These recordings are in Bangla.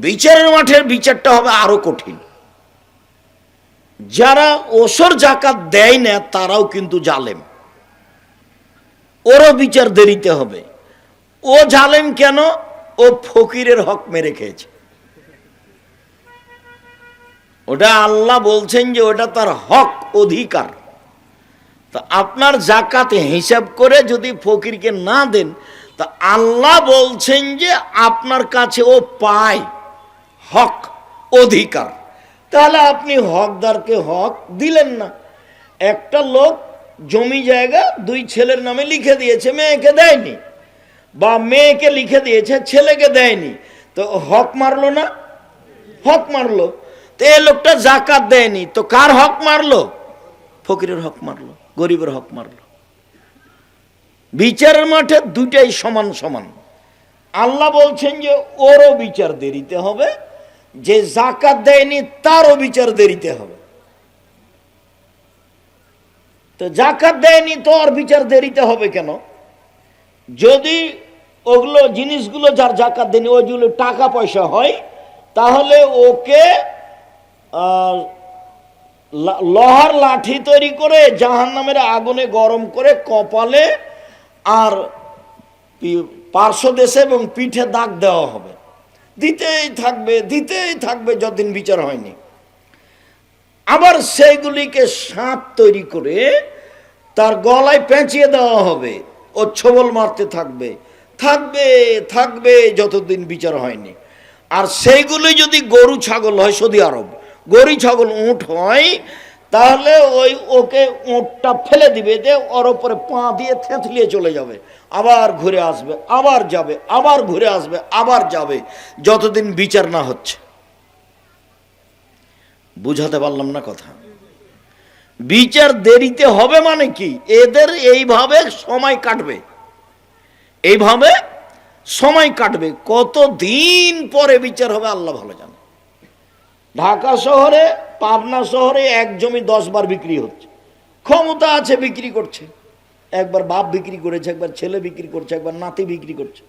বিচারের মাঠের বিচারটা হবে আরও কঠিন। যারা ওসর জাকাত দেয় না, তারাও কিন্তু জালেম। ওরও বিচার দেরিতে হবে। ও জালেম কেন? ও ফকিরের হক মেরে খেয়েছে। ওটা আল্লাহ বলছেন যে ওটা তার হক, অধিকার। তা আপনার জাকাতে হিসাব করে যদি ফকিরকে না দেন, তা আল্লাহ বলছেন যে আপনার কাছে ও পায়। হক অধিকার। তাহলে আপনি হকদারকে হক দিলেন না। একটা লোক জমি জায়গা দুই ছেলের নামে লিখে দিয়েছে, মেয়েকে দেয়নি বা মেয়েকে লিখে দিয়েছে, ছেলেকে দেয়নি। তো হক মারলো না? হক মারলো। তো এই লোকটা জাকাত দেয়নি। তো কার হক মারলো? ফকিরের হক মারলো, গরিবের হক মারলো। বিচারের মাঠে দুইটাই সমান সমান। আল্লাহ বলছেন যে ওরও বিচার দেরিতে হবে যে জাকাত দেয়নি, তারও বিচার দেরিতে হবে। তো জাকাত দেয়নি, তো আর বিচার দেরিতে হবে কেন? যদি ওগুলো জিনিসগুলো যার জাকাত দেয়নি ওইগুলো টাকা পয়সা হয়, তাহলে ওকে লোহার লাঠি তৈরি করে জাহান নামের আগুনে গরম করে কপালে আর পার্শ্ব দেশে এবং পিঠে দাগ দেওয়া হবে। দিতেই থাকবে দিতেই থাকবে যতদিন বিচার হয়নি। আবার সেইগুলিকে সাপ তৈরি করে তার গলায় পেঁচিয়ে দেওয়া হবে ও ছবল মারতে থাকবে। থাকবে থাকবে যতদিন বিচার হয়নি। আর সেইগুলি যদি গরু, ছাগল হয় সৌদি আরব, গরু, ছাগল, উঁট হয় তাহলে ওই ওকে উঁটটা ফেলে দিবে যে ওর ওপরে পা দিয়ে থেঁতলিয়ে চলে যাবে। আবার ঘুরে আসবে, আবার যাবে, আবার ঘুরে আসবে, আবার যাবে, যতদিন বিচার না হচ্ছে। বুঝাতে পারলাম না কথা। বিচার দেরিতে হবে মানে কি? এদের এইভাবে সময় কাটবে। এইভাবে সময় কাটবে। কত দিন পরে বিচার হবে আল্লাহ ভালো জানে। ঢাকা শহরে, পাবনা শহরে এক জমি দশ বার বিক্রি হচ্ছে। ক্ষমতা আছে, বিক্রি করছে। একবার বাপ বিক্রি করেছে, একবার ছেলে বিক্রি করছে, একবার নাতি বিক্রি করছে।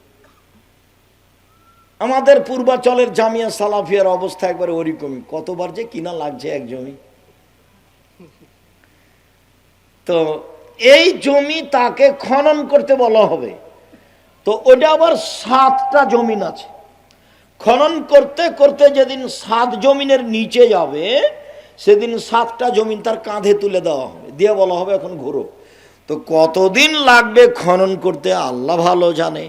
আমাদের পূর্বাচলের জামিয়া সালাফিয়ার অবস্থা একবারে ওরকমই। কতবার যে কিনা লাগছে এক জমি। তো এই জমি তাকে খনন করতে বলা হবে। তো ওটা আবার সাতটা জমিন আছে। খনন করতে করতে যেদিন সাত জমিনের নিচে যাবে, সেদিন সাতটা জমিন তার কাঁধে তুলে দেওয়া হবে। দিয়ে বলা হবে এখন ঘুরো। তো কতদিন লাগবে খনন করতে আল্লাহ ভালো জানে।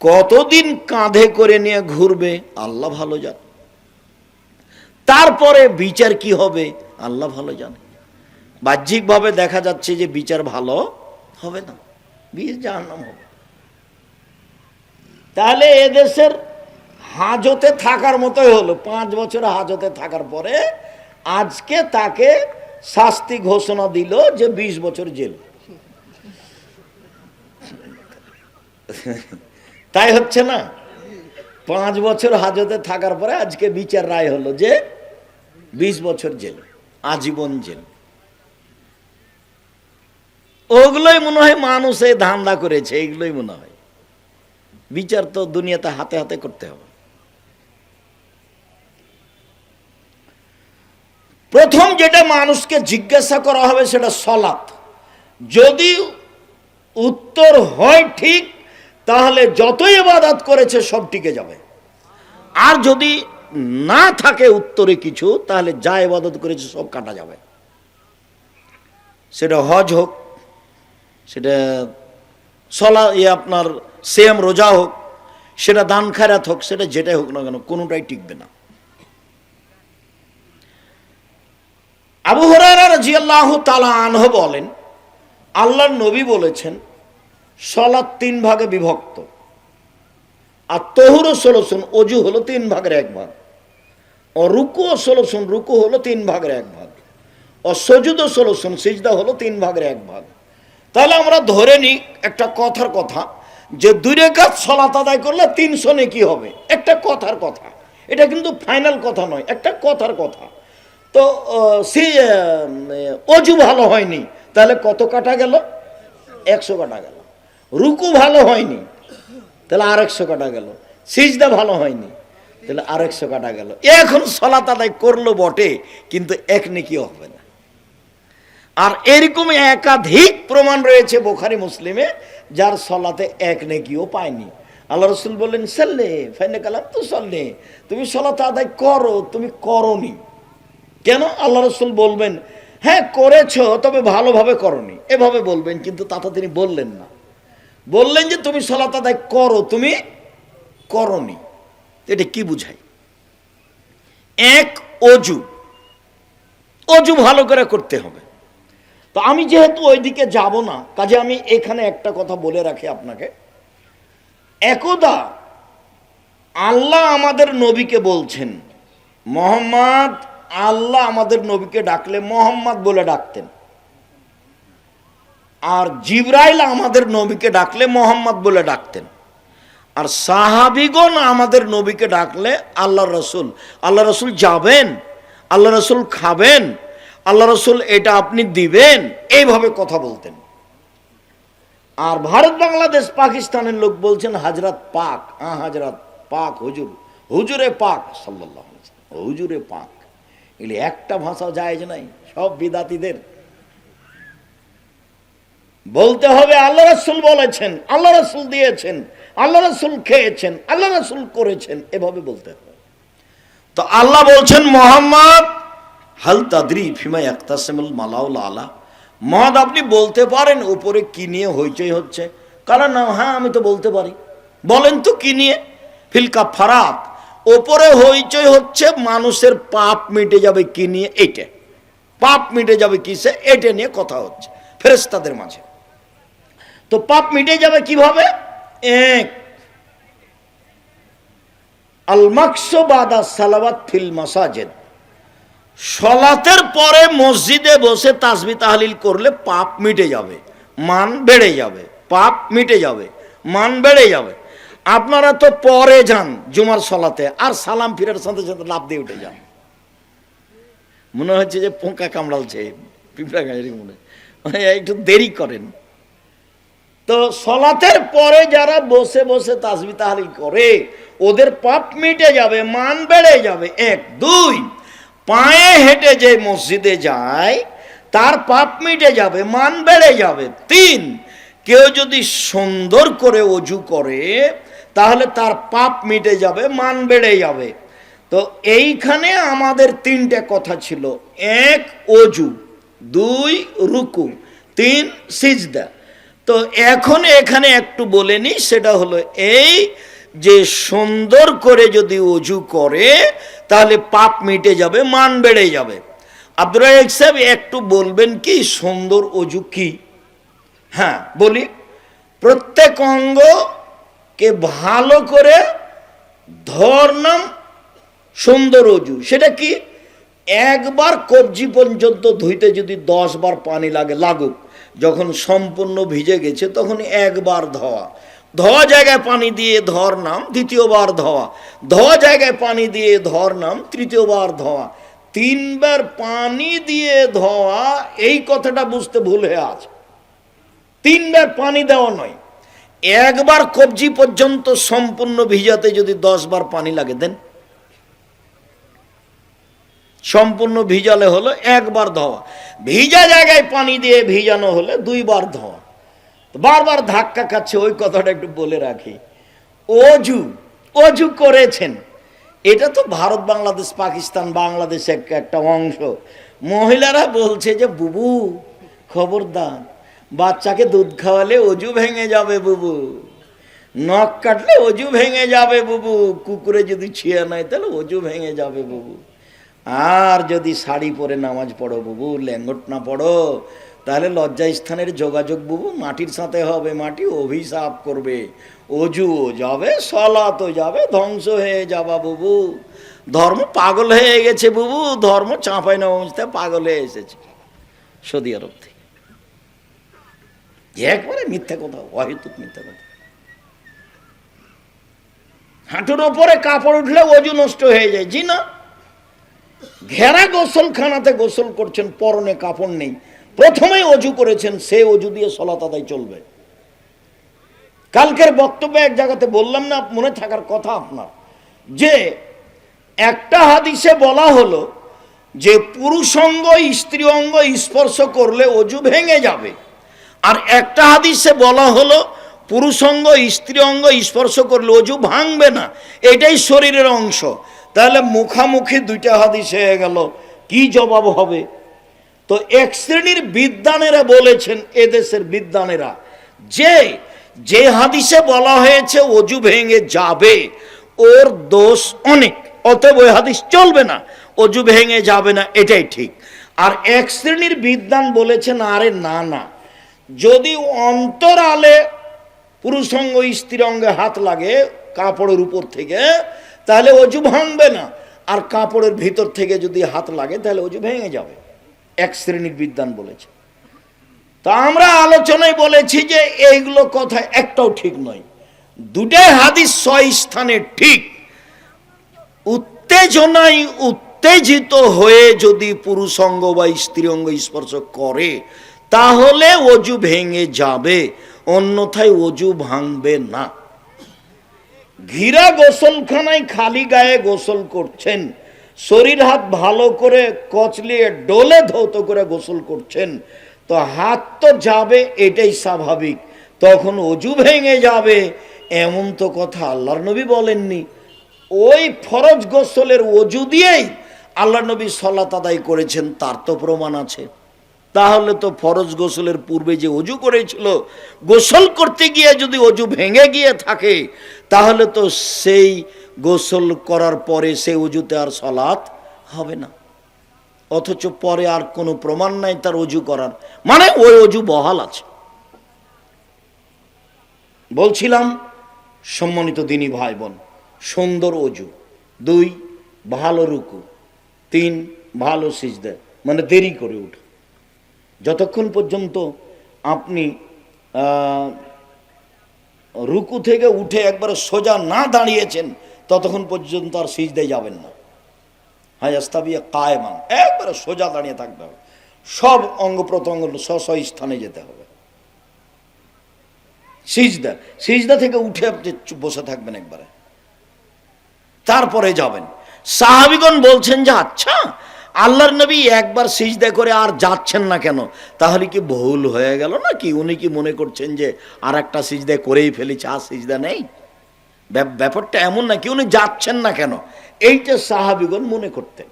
কতদিন কাঁধে করে নিয়ে ঘুরবে আল্লাহ ভালো জানে। তারপরে বিচার কি হবে আল্লাহ ভালো জানে। বাহ্যিকভাবে দেখা যাচ্ছে যে বিচার ভালো হবে না। বিয়ে জাহান্নাম হবে। তাহলে এদেশের হাজতে থাকার মতোই হলো। পাঁচ বছর হাজতে থাকার পরে আজকে তাকে শাস্তি ঘোষণা দিল যে ২০ বছর জেল। তাই হচ্ছে না? পাঁচ বছর হাজতে থাকার পরে আজকে বিচার রায় হলো যে ২০ বছর জেল, আজীবন জেল। ওগুলোই মনে হয় মানুষ এই ধান্দা করেছে এইগুলোই মনে হয়। বিচার তো দুনিয়াতে হাতে হাতে করতে হবে। প্রথম যেটা মানুষকে জিজ্ঞাসা করা হবে সেটা সলাৎ। যদি উত্তর হয় ঠিক, তাহলে যতই এবাদাত করেছে সব টিকে যাবে। আর যদি না থাকে উত্তরে কিছু, তাহলে যা এবাদত করেছে সব কাটা যাবে। সেটা হজ হোক, সেটা সলা ইয়ে আপনার সেম রোজা হোক, সেটা দান খারাত হোক, সেটা যেটাই হোক না কেন, কোনোটাই টিকবে না। আবু হরারা তালা আনহ বলেন, আল্লাহর নবী বলেছেন, সলাৎ তিন ভাগে বিভক্ত। আর তহুরও ষোলোশন অজু হলো তিন ভাগের এক ভাগ। ও রুকুও ষোলোশন রুকু হলো তিন ভাগের এক ভাগ। ও সজুদও ষোলোশন সিজদা হলো তিন ভাগের এক ভাগ। তাহলে আমরা ধরে নিই একটা কথার কথা, যে দুই রেখাত সলাত আদায় করলে তিনশো কি হবে? একটা কথার কথা। এটা কিন্তু ফাইনাল কথা নয়, একটা কথার কথা। তো সে অজু ভালো হয়নি, তাহলে কত কাটা গেল? একশো কাটা গেল। রুকু ভালো হয়নি, তাহলে আর একশো কাটা গেল। সিজদা ভালো হয়নি, তাহলে আর একশো কাটা গেল। এখন সলাত আদায় করল বটে, কিন্তু এক নেকিও হবে না। আর এরকম একাধিক প্রমাণ রয়েছে বোখারি মুসলিমে, যার সলাতে এক নেকিও পায়নি। আল্লাহ রসুল বললেন, সাল্লে ফাইনে কালাম তো সল্লে তুমি সলাতে আদায় করো, তুমি করনি। কেন আল্লাহ রসুল বলবেন হ্যাঁ করেছ, তবে ভালোভাবে করনি। এভাবে বলবেন, কিন্তু তাতে তিনি বললেন না। বললেন যে, তুমি সলাত আদায় করো, তুমি করনি। এটা কি বুঝায়? এক, অজু। অজু ভালো করে করতে হবে। তো আমি যেহেতু ওইদিকে যাব না, কাজে আমি এখানে একটা কথা বলে রাখি আপনাকে। একদা আল্লাহ আমাদের নবীকে বলছেন, মোহাম্মদ আল্লাহ আমাদের নবীকে ডাকলে মোহাম্মদ বলে ডাকতেন। আর জিব্রাইল আমাদের নবীকে ডাকলে মোহাম্মদ বলে ডাকতেন। আর সাহাবিগণ আমাদের নবীকে ডাকলে আল্লাহ রসুল। আল্লাহ রসুল যাবেন আল্লাহ রসুল খাবেন আল্লাহ রসুল এটা আপনি দিবেন, এইভাবে কথা বলতেন। আর ভারত, বাংলাদেশ, পাকিস্তানের লোক বলছেন, হাজরাত পাক। আ হাজরাত পাক, হুজুর। হুজুরে পাক সাল্লাহ হুজুরে পাক। এগুলি একটা ভাষা যায় নাই, সব বিদাতিদের। বলতে হবে, আল্লাহ রসুল বলেছেন, আল্লাহ রসুল দিয়েছেন, আল্লাহ রসুল খেয়েছেন, আল্লাহ রসুল করেছেন, এভাবে বলতে হবে। তো আল্লাহ বলছেন, মোহাম্মদ, হাল তাদরি ফিমা একতাসেমুল মালাউল আলা। মহাদ আপনি বলতে পারেন, উপরে কি নিয়ে হইচই হচ্ছে। কারণ হ্যাঁ আমি তো বলতে পারি। বলেন তো কি নিয়ে? ফিলকা ফারাত ওপরে হইচই হচ্ছে, মানুষের পাপ মিটে যাবে কি নিয়ে? এইটা। পাপ মিটে যাবে কিসে? এটা নিয়ে কথা হচ্ছে ফেরেস্তাদের মাঝে। তো পাপ মিটে যাবে কীভাবে? এক আলমাকসো বাদা সালাবাত ফিল মাসাজেদ। সলাতের পরে মসজিদে বসে তাসবি তাহলিল করলে পাপ মিটে যাবে। মান বেড়ে যাবে। পাপ মিটে যাবে। মান বেড়ে যাবে। আপনারা তো পরে যান জুমার সলাতে, আর সালাম ফিরার সাথে সাথে লাভ দিয়ে উঠে যান। মনে হচ্ছে যে পোকা কামড়ালছে পিঁপড়া গাছের মনে। মানে একটু দেরি করেন। তো সলাতের পরে যারা বসে বসে তাসবি তাহলিল করে, ওদের পাপ মিটে যাবে, মান বেড়ে যাবে। এক, দুই, পায়ে হেঁটে যে মসজিদে যায়, তার পাপ মিটে যাবে, মান বেড়ে যাবে। তিন, কেউ যদি সুন্দর করে অজু করে তাহলে তার পাপ মিটে যাবে, মান বেড়ে যাবে। তো এইখানে আমাদের তিনটে কথা ছিল। এক, অজু। দুই, রুকু। তিন, সিজদা। তো এখন এখানে একটু বলে নি, সেটা হলো এই যে সুন্দর করে যদি অজু করে, তাহলে পাপ মিটে যাবে, মান বেড়ে যাবে। আব্দুর রাজাক সাহেব, একটু বলবেন কি, সুন্দর অজু কি? হ্যাঁ বলি। প্রত্যেক অঙ্গকে ভালো করে ধরনাম সুন্দর অজু। সেটা কি? একবার কবজি পর্যন্ত ধুইতে যদি দশ বার পানি লাগে, লাগুক। যখন সম্পূর্ণ ভিজে গেছে, তখন একবার ধোয়া। ধোয়া জায়গায় পানি দিয়ে ধর নাম দ্বিতীয়বার ধোয়া। ধোয়া জায়গায় পানি দিয়ে ধর নাম তৃতীয়বার ধোয়া। তিনবার পানি দিয়ে ধোয়া, এই কথাটা বুঝতে ভুল হয়ে আছে। তিনবার পানি দেওয়া নয়। একবার কবজি পর্যন্ত সম্পূর্ণ ভিজাতে যদি দশ বার পানি লাগে দেন। সম্পূর্ণ ভিজালে হলো একবার ধোয়া। ভিজা জায়গায় পানি দিয়ে ভিজানো হলে দুইবার ধোয়া। বারবার ধাক্কা খাচ্ছে, ওই কথাটা একটু বলে রাখি। অজু অজু করেছেন। এটা তো ভারত, বাংলাদেশ, পাকিস্তান, বাংলাদেশ একটা অংশ। মহিলারা বলছে যে, বুবু, খবরদার। বাচ্চাকে দুধ খাওয়ালে অজু ভেঙে যাবে বুবু। নখ কাটলে অজু ভেঙে যাবে বুবু। কুকুরে যদি ছিঁড়ে নেয় তাহলে অজু ভেঙে যাবে বুবু। আর যদি শাড়ি পরে নামাজ পড়ো বুবু ল্যাঙ্গট না পড়ো, তাহলে লজ্জা স্থানের যোগাযোগ বুবু মাটির সাথে হবে, মাটি অভিশাপ করবে। অজুও যাবে সলাতও যাবে, ধ্বংস হয়ে যাবা বুবু। ধর্ম পাগল হয়ে গেছে বুবু, ধর্ম চাঁপাই নবমতে পাগল হয়ে এসেছে। সৌদি আরব থেকে। একবারে মিথ্যা কথা, অহেতুক মিথ্যা কথা। হাঁটুর ওপরে কাপড় উঠলে অজু নষ্ট হয়ে যায়। জি না? ঘেরা গোসলখানাতে গোসল করছেন, পরনে কাপড় নেই। প্রথমেই অজু করেছেন, সে অজু দিয়ে সলাত আদায় চলবে। কালকের বক্তব্যে এক জায়গাতে বললাম না, মনে থাকার কথা আপনার। যে একটা হাদিসে বলা হলো যে পুরুষ অঙ্গ স্ত্রী অঙ্গ স্পর্শ করলে অজু ভেঙে যাবে। আর একটা হাদিসে বলা হলো পুরুষ অঙ্গ স্ত্রী অঙ্গ স্পর্শ করলে অজু ভাঙবে না, এটাই শরীরের অংশ। তাহলে মুখামুখি দুইটা হাদিস হয়ে গেল, কি জবাব হবে? তো এক শ্রেণির বিদ্বানেরা বলেছেন এদেশের বিদ্বানেরা, যে যে হাদিসে বলা হয়েছে অজু ভেঙে যাবে, ওর দোষ অনেক, অতএব ওই হাদিস চলবে না, অজু ভেঙে যাবে না, এটাই ঠিক। আর এক শ্রেণির বিদ্বান বলেছেন, আরে না না যদি অন্তরালে পুরুষ অঙ্গ স্ত্রী অঙ্গে হাত লাগে কাপড়ের উপর থেকে, তাহলে অজু ভাঙবে না। আর কাপড়ের ভিতর থেকে যদি হাত লাগে, তাহলে অজু ভেঙে যাবে। এক শ্রেণির বিদ্বান বলেছে। তা আমরা আলোচনায় বলেছি যে এইগুলো কথা একটাও ঠিক নয়। দুটাই হাদিস ছয় স্থানে ঠিক। উত্তেজনায় উত্তেজিত হয়ে যদি পুরুষ অঙ্গ বা স্ত্রী অঙ্গ স্পর্শ করে তাহলে অজু ভেঙে যাবে, অন্যথায় অজু ভাঙবে না। ঘিরা গোসলখানায় খালি গায়ে গোসল করছেন, শরীর হাত ভালো করে কচলিয়ে ডোলে ধৌত করে গোসল করছেন, তো হাত তো যাবে, এটাই স্বাভাবিক। তখন অজু ভেঙে যাবে, এমন তো কথা আল্লাহর নবী বলেননি। ওই ফরজ গোসলের অজু দিয়েই আল্লাহ নবী সলাত আদায় করেছেন, তার তো প্রমাণ আছে। তাহলে তো ফরজ গোসলের পূর্বে যে অজু করেছিল, গোসল করতে গিয়ে যদি অজু ভেঙে গিয়ে থাকে, তাহলে তো সেই গোসল করার পরে সেই অজুতে আর সলাৎ হবে না। অথচ পরে আর কোনো প্রমাণ নাই তার অজু করার। মানে ওই অজু বহাল আছে। বলছিলাম, সম্মানিত দিনী ভাই বোন সুন্দর অজু। দুই, ভালো রুকু। তিন, ভালো সিজদা। মানে দেরি করে উঠা। যতক্ষণ পর্যন্ত আপনি রুকু থেকে উঠে একবার সোজা না দাঁড়িয়েছেন, ততক্ষণ পর্যন্ত আর সিজদায় যাবেন না। হাই আস্তাবিয়া, কায়মান। একবারে সোজা দাঁড়িয়ে থাকতে হবে। সব অঙ্গ প্রত্যঙ্গ স্ব স্থানে যেতে হবে। সিজদা সিজদা থেকে উঠে আপনি বসে থাকবেন একবারে। তারপরে যাবেন। সাহাবিগণ বলছেন যে আচ্ছা আল্লাহর নবী একবার সিজদা করে আর যাচ্ছেন না কেন? তাহলে কি ভুল হয়ে গেল নাকি? উনি কি মনে করছেন যে আর একটা সিজদা করেই ফেলেছে, আর সিজদা নেই? ব্যাপারটা এমন নাকি উনি যাচ্ছেন না কেন? এইটা সাহাবিগণ মনে করতেন।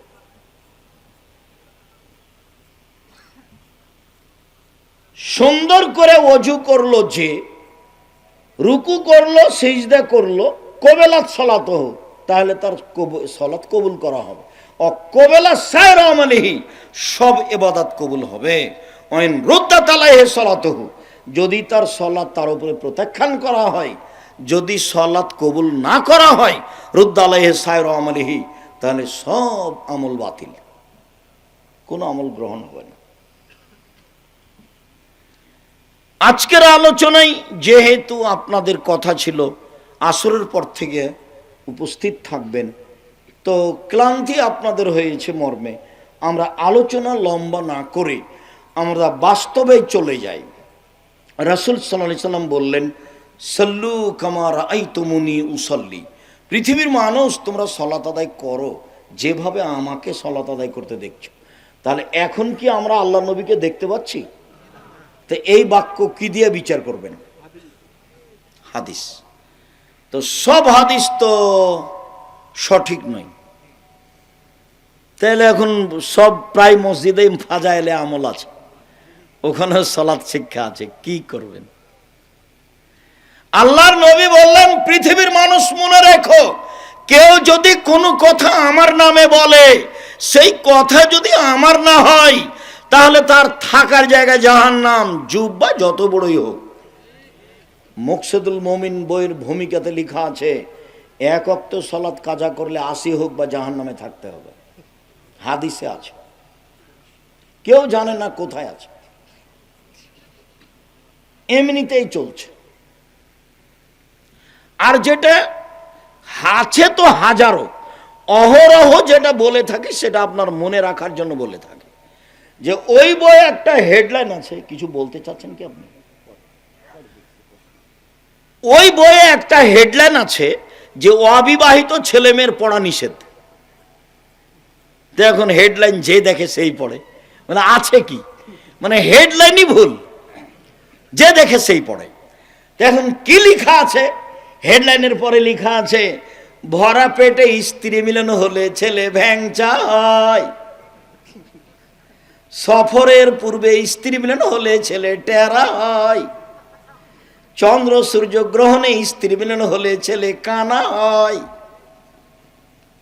সুন্দর করে অজু করল যে, রুকু করল, সিজদা করল, কবেলাত সলাত হোক, তাহলে তার সলাত কবুল করা হবে। সব এবাদাত কবুল হবে। অইন রুদ্দা তালাহে সলাত যদি তার সলাৎ তার উপরে প্রত্যাখ্যান করা হয়, যদি সলাৎ কবুল না করা হয় রুদ্দালাহে সায়র আমালিহি, তাহলে সব আমল বাতিল। কোনো আমল গ্রহণ হবে না। আজকের আলোচনায় যেহেতু আপনাদের কথা ছিল, আসরের পর থেকে উপস্থিত থাকবেন তো ক্লান্তি আপনাদের হয়েছে মর্মে। আমরা আলোচনা লম্বা না করে আমরা বাস্তবে চলে যাই। রাসুল সাল্লাহ সাল্লাম বললেন, সল্লু কামার আই তুমুনি উসল্লি। পৃথিবীর মানুষ, তোমরা সলাত আদায় করো, যেভাবে আমাকে সলাত আদায় করতে দেখছ। তাহলে এখন কি আমরা আল্লাহ নবীকে দেখতে পাচ্ছি? তো এই বাক্য কি দিয়ে বিচার করবেন? হাদিস। তো সব হাদিস তো সঠিক নয়। তাহলে এখন সব প্রায় মসজিদে ফাজা এলে আমল আছে। ওখানে সলাৎ শিক্ষা আছে, কি করবেন? আল্লাহর নবী বললেন, পৃথিবীর মানুষ মনে রেখো, কেউ যদি কোনো কথা আমার নামে বলে, সেই কথা যদি আমার না হয়, তাহলে তার থাকার জায়গায় জাহান নাম যুব বা যত বড়ই হোক। মুকসেদুল মমিন বইয়ের ভূমিকাতে লেখা আছে, এক অক্ত সলাৎ কাজা করলে আশি হোক বা জাহান নামে থাকতে হবে। হাদিসে আছে। কেউ জানে না কোথায় আছে। এমনিতেই চলছে। আর যেটা আছে তো হাজারো। অহরহ যেটা বলে থাকে, সেটা আপনার মনে রাখার জন্য বলে থাকে। যে ওই বই একটা হেডলাইন আছে, কিছু বলতে চাচ্ছেন কি আপনি? ওই বইয়ে একটা হেডলাইন আছে যে অবিবাহিত ছেলে মেয়ের পড়া নিষেধ। তো এখন হেডলাইন যে দেখে সেই পড়ে। মানে আছে কি? মানে হেডলাইনই ভুল। যে দেখে সেই পড়ে। তো এখন কি লেখা আছে? হেডলাইনের পরে লেখা আছে, ভরা পেটে স্ত্রী মিলন হলে ছেলে ভ্যাংচা হয় সফরের পূর্বে স্ত্রী মিলন হলে ছেলে টেরা হয় চন্দ্র সূর্য গ্রহণে স্ত্রী মিলন হলে ছেলে কানা হয়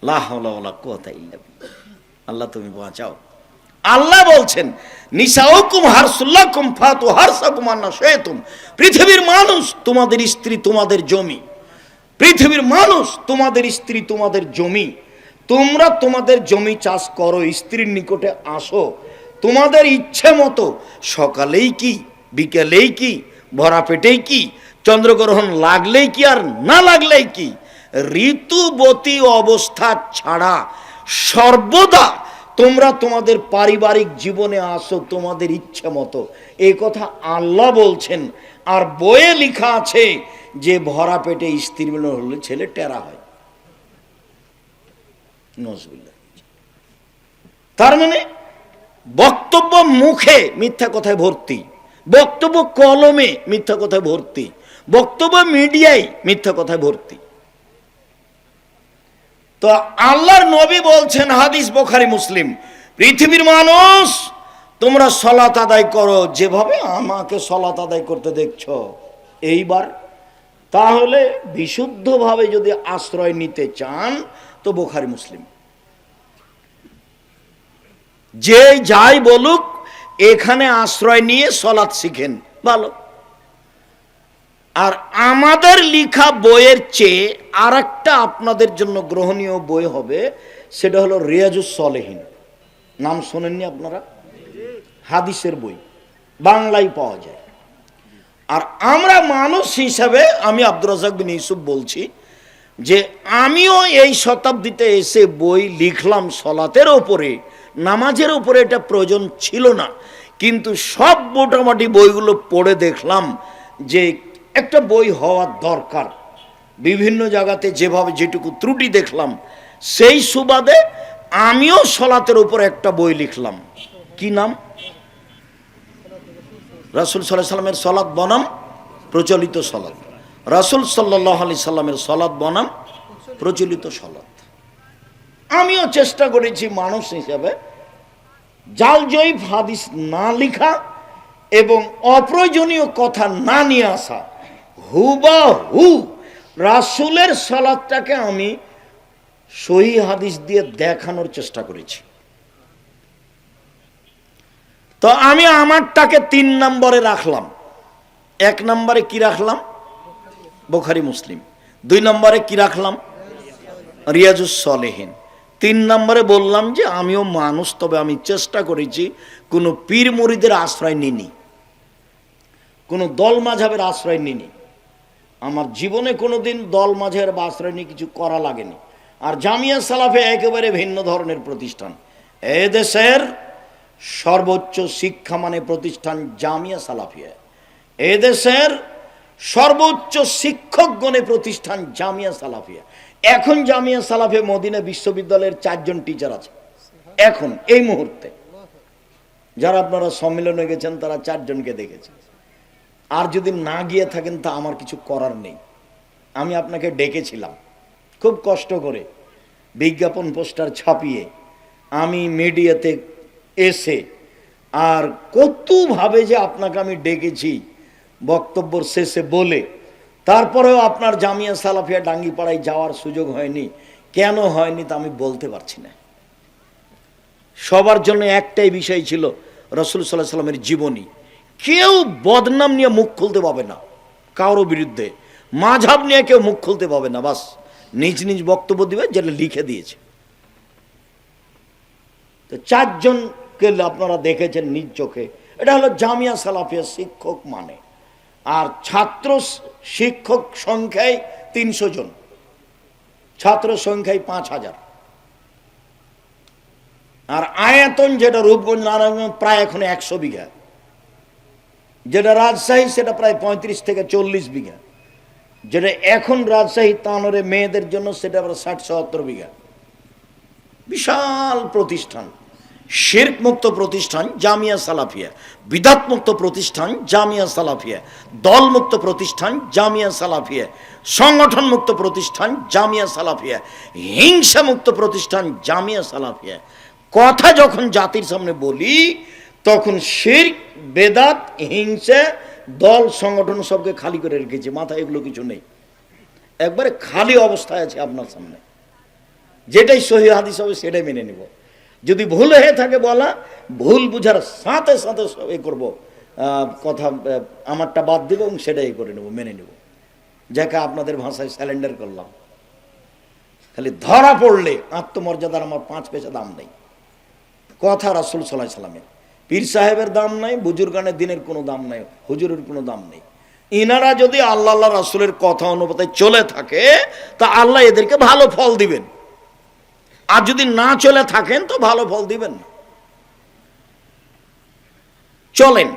লাহলা কোথায় আল্লাহ তুমি বাঁচাও। আল্লাহ বলছেন ফাতু পৃথিবীর মানুষ তোমাদের স্ত্রী তোমাদের জমি। পৃথিবীর মানুষ তোমাদের স্ত্রী তোমাদের জমি। তোমরা তোমাদের জমি চাষ করো, স্ত্রীর নিকটে আসো। তোমাদের ইচ্ছে মতো সকালেই কি, বিকেলেই কি, ভরা পেটেই কি, চন্দ্রগ্রহণ লাগলেই কি আর না লাগলেই কি, ঋতুবতী অবস্থা ছাড়া সর্বদা তোমরা তোমাদের পারিবারিক জীবনে আসো তোমাদের ইচ্ছে মতো। এই কথা আল্লাহ বলছেন। আর বইয়ে লেখা আছে যে ভরা পেটে স্ত্রী মিলন হলে ছেলে টেরা হয়। তার মানে বক্তব্য মুখে মিথ্যা কথায় ভর্তি। বক্তব্য কলমে মিথ্যা কথায় ভর্তি। বক্তব্য মিডিয়ায় মিথ্যা কথায় ভর্তি। তো আল্লাহর নবী বলছেন, হাদিস বোখারি, মুসলিম, পৃথিবীর মানুষ, তোমরা সলাত আদায় করো, যেভাবে আমাকে সলাত আদায় করতে দেখছ, এইবার। তাহলে বিশুদ্ধভাবে যদি আশ্রয় নিতে চান, তো বোখারি, মুসলিম। যে যাই বলুক, এখানে আশ্রয় নিয়ে সলাৎ শিখেন, ভালো। আর আমাদের লিখা বইয়ের চেয়ে আর একটা আপনাদের জন্য গ্রহণীয় বই হবে, সেটা হলো রিয়াজুস সলেহীন। নাম শোনেননি আপনারা? হাদিসের বই। বাংলায় পাওয়া যায়। আর আমরা মানুষ হিসাবে, আমি আব্দুর রাজাক বিন ইউসুফ বলছি, যে আমিও এই শতাব্দীতে এসে বই লিখলাম সলাতের ওপরে, নামাজের ওপরে এটা প্রয়োজন ছিল না। কিন্তু সব মোটামুটি বইগুলো পড়ে দেখলাম যে একটা বই হওয়ার দরকার। বিভিন্ন জায়গাতে যেভাবে যেটুকু ত্রুটি দেখলাম, সেই সুবাদে আমিও সলাতের উপর একটা বই লিখলাম। কি নাম? রাসুল সাল্লাহ সাল্লামের সলাৎ বনাম, প্রচলিত সলাৎ। রাসুল সাল্লাহ আলি সাল্লামের সলাৎ বনাম, প্রচলিত সলাৎ। আমিও চেষ্টা করেছি মানুষ হিসাবে জাল জয়ীফ হাদিস না লিখা এবং অপ্রয়োজনীয় কথা না নিয়ে আসা। হুবা হু রাসুলের সলাদটাকে আমি সহি হাদিস দিয়ে দেখানোর চেষ্টা করেছি। তো আমি আমারটাকে তিন নম্বরে রাখলাম। এক নম্বরে কি রাখলাম? বোখারি মুসলিম। দুই নম্বরে কি রাখলাম? রিয়াজুস সলেহীন। তিন নম্বরে বললাম যে আমিও মানুষ, তবে আমি চেষ্টা করেছি কোনো পীর মুড়িদের আশ্রয় নিনি কোনো দল মাঝাবের আশ্রয় নিনি আমার জীবনে কোনো দিন দল মাঝের বা নিয়ে কিছু করা লাগেনি। আর জামিয়া সালাফে একেবারে ভিন্ন ধরনের প্রতিষ্ঠান। এ দেশের সর্বোচ্চ শিক্ষা মানে প্রতিষ্ঠান জামিয়া সালাফিয়া। এ দেশের সর্বোচ্চ শিক্ষকগণে প্রতিষ্ঠান জামিয়া সালাফিয়া। এখন জামিয়া সালাফে মদিনা বিশ্ববিদ্যালয়ের চারজন টিচার আছে। এখন, এই মুহূর্তে। যারা আপনারা সম্মেলনে গেছেন, তারা চারজনকে দেখেছেন। আর যদি না গিয়ে থাকেন, তা আমার কিছু করার নেই। আমি আপনাকে ডেকেছিলাম। খুব কষ্ট করে বিজ্ঞাপন পোস্টার ছাপিয়ে আমি মিডিয়াতে এসে আর কতভাবে যে আপনাকে আমি ডেকেছি বক্তব্যর শেষে বলে, তারপরেও আপনার জামিয়া সালাফিয়া ডাঙ্গিপাড়ায় যাওয়ার সুযোগ হয়নি। কেন হয়নি তা আমি বলতে পারছি না। সবার জন্য একটাই বিষয় ছিল রসুল সাল্লাহ সাল্লামের জীবনী। কেউ বদনাম নিয়ে মুখ খুলতে পাবে না। কারও বিরুদ্ধে। মাঝাব নিয়ে কেউ মুখ খুলতে পাবে না। বাস নিজ নিজ বক্তব্য দিবে, যেটা লিখে দিয়েছে। তো চারজনকে আপনারা দেখেছেন নিজ চোখে। এটা হলো জামিয়া সালাফিয়া শিক্ষক মানে। আর ছাত্র শিক্ষক সংখ্যায় তিনশো জন। ছাত্র সংখ্যায় পাঁচ হাজার। আর আয়তন যেটা রূপগঞ্জ নারায়ণগঞ্জ প্রায় এখন একশো বিঘা। যেটা রাজশাহী, সেটা প্রায় পঁয়ত্রিশ থেকে চল্লিশ বিঘা। যেটা এখন রাজশাহী, তানোরে মেয়েদের জন্য সেটা আবার ষাট, সত্তর বিঘা। বিশাল প্রতিষ্ঠান। শেরক মুক্ত প্রতিষ্ঠান, জামিয়া সালাফিয়া। বিদাত মুক্ত প্রতিষ্ঠান, জামিয়া সালাফিয়া। দল মুক্ত প্রতিষ্ঠান, জামিয়া সালাফিয়া। সংগঠন মুক্ত প্রতিষ্ঠান, জামিয়া সালাফিয়া। হিংসা মুক্ত প্রতিষ্ঠান, জামিয়া সালাফিয়া। কথা যখন জাতির সামনে বলি তখন শির্ক, বেদাত, হিংসা, দল, সংগঠন সবকে খালি করে রেখেছে, মাথায় এগুলো কিছু নেই। একবারে খালি অবস্থায় আছে আপনার সামনে। যেটাই সহি হাদিস হবে সেটাই মেনে নিব। যদি ভুল হয়ে থাকে বলা, ভুল বুঝার সাথে সাথে এ করব। কথা আমারটা বাদ দিব এবং সেটাই করে নেব, মেনে নেব। যাকে আপনাদের ভাষায় স্যালেন্ডার করলাম। খালি ধরা পড়লে আত্মমর্যাদার আমার পাঁচ পয়সা দাম নেই। কথা রাসুল সাল্লাহ সাল্লামের। পীর সাহেবের দাম নাই, বুজুর্গানের দিনের কোনো দাম নাই, হুজুরের কোনো দাম নেই। ইনারা যদি আল্লাহ আল্লাহ রাসুলের কথা অনুপাতে চলে থাকে, তা আল্লাহ এদেরকে ভালো ফল দিবেন। আর যদি না চলে থাকেন, তো ভালো ফল দিবেন না। চলেন